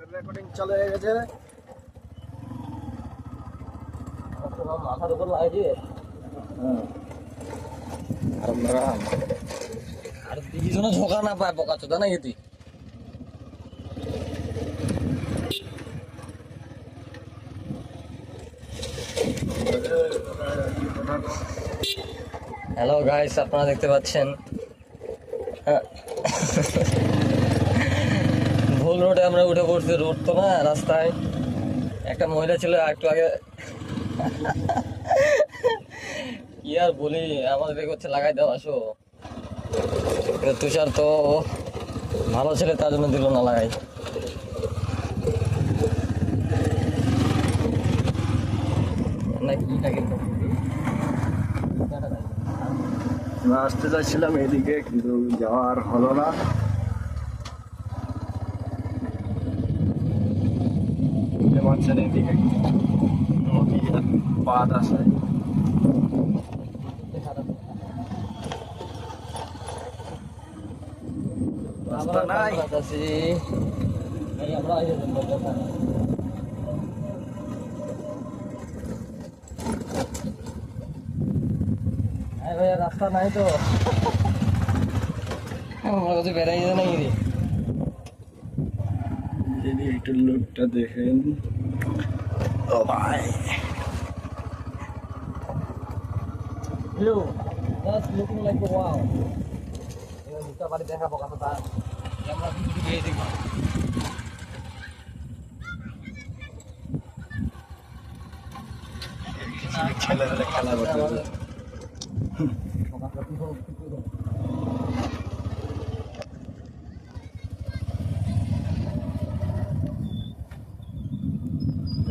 Recording চালু হয়ে গেছে মাথার উপর লাগছে আর দিদি জন্য ঝোঁকা না পায় বোকা চোদা নাকি তুই? হ্যালো গাইস আপনারা দেখতে পাচ্ছেন। হ্যাঁ। রোডে আমরা উঠে পড়ছি, রোড তো না, রাস্তায়। একটা মহিলা ছিল, একটু আগে কি আর বলি, আমাদের হচ্ছে লাগাই দাও আসো। তুষার তো ভালো ছেলে, তার জন্য দিল না লাগাই। আমরা আসতে চাইছিলাম এদিকে, কিন্তু যাওয়ার হলো না। বুঝতে পারছেন এদিকে নদী আর বাঁধ আছে রাস্তা নাই আছি এই আমরা এই যে দরজা হ্যাঁ ভাইয়া রাস্তা নাই তো আমার কাছে বেড়াই যায় নাকি রে যদি একটু লোকটা দেখেন ও ভাই hello just looking like wow এবার দুটা বাড়ি দেখাবো কথা আমরা কিন্তু গিয়ে দেখব খেলা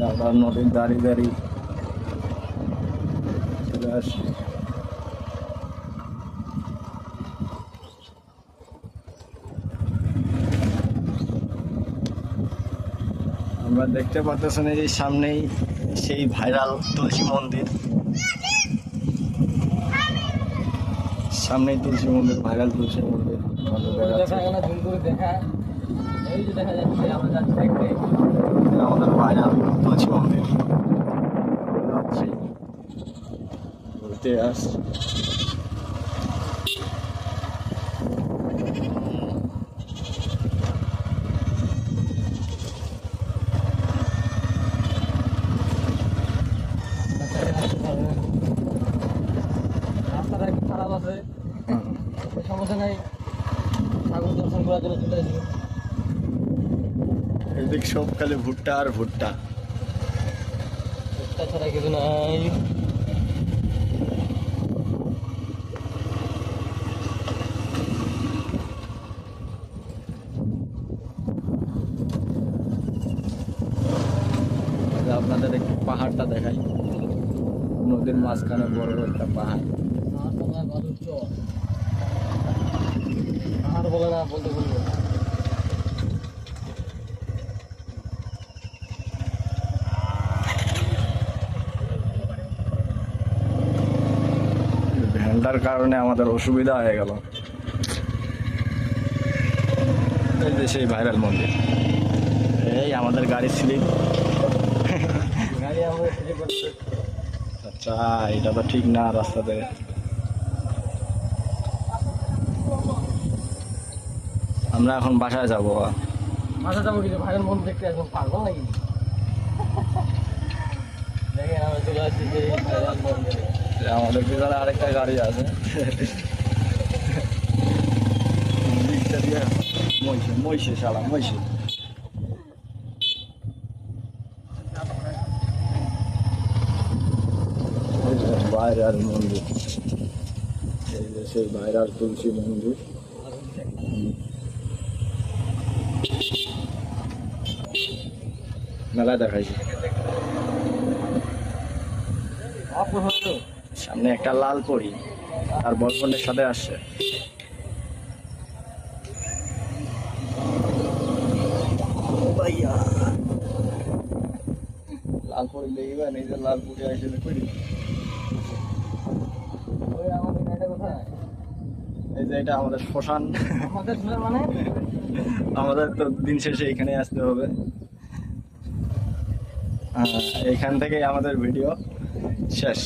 আবার নদীর দাঁড়িয়ে দাঁড়িয়ে চলে আসি। আমরা দেখতে পাচ্ছেন এই যে সামনেই সেই ভাইরাল তুলসী মন্দির। সামনেই তুলসী মন্দির, ভাইরাল তুলসী মন্দির। দেখা। এই যে দেখা যাচ্ছে আমরা যাচ্ছি দেখতে আমাদের ভাইরাল তুলসী মন্দির যাচ্ছি ঘুরতে আসছি খারাপ আছে। সমস্যা নাই। ঠাকুর দর্শন করার জন্য চলে আসবে। এদিক সব খালি ভুট্টা আর ভুট্টা। তাছাড়া কিছু নাই। আপনাদের একটু পাহাড়টা দেখাই। নদীর মাঝখানে বড় বড় একটা পাহাড়। চর বলে না বলতে বলব ভ্যানটার কারণে আমাদের অসুবিধা হয়ে গেল। এই যে সেই ভাইরাল মন্দির। এই আমাদের গাড়ি স্লিপ আচ্ছা এটা তো ঠিক না রাস্তাতে। আমরা এখন বাসায় যাব। মাথা যাব কিছু ভাইয়ের মন দেখতে আসব পাগল নাকি? দেখেন, আমরা চলে আসছি যে ভাইরাল মন্দিরে। আমাদের পিছনে আরেকটা গাড়ি আছে। মহিষে মহিষে শালা, মহিষে। যে মন্দির। এই যে সেই ভাইরাল তুলসী মন্দির। মেলা দেখাইছে। সামনে একটা লাল পরি তার বয়ফ্রেন্ডের সাথে আসছে। লাল পরি দেখবে নিজের লাল পরি আসলে করি ওই আমাদের গাড়িটা কোথায়? এই যে এটা আমাদের শ্মশান। আমাদের মানে? আমাদের তো দিন শেষে এখানে আসতে হবে। এখান থেকে আমাদের ভিডিও শেষ।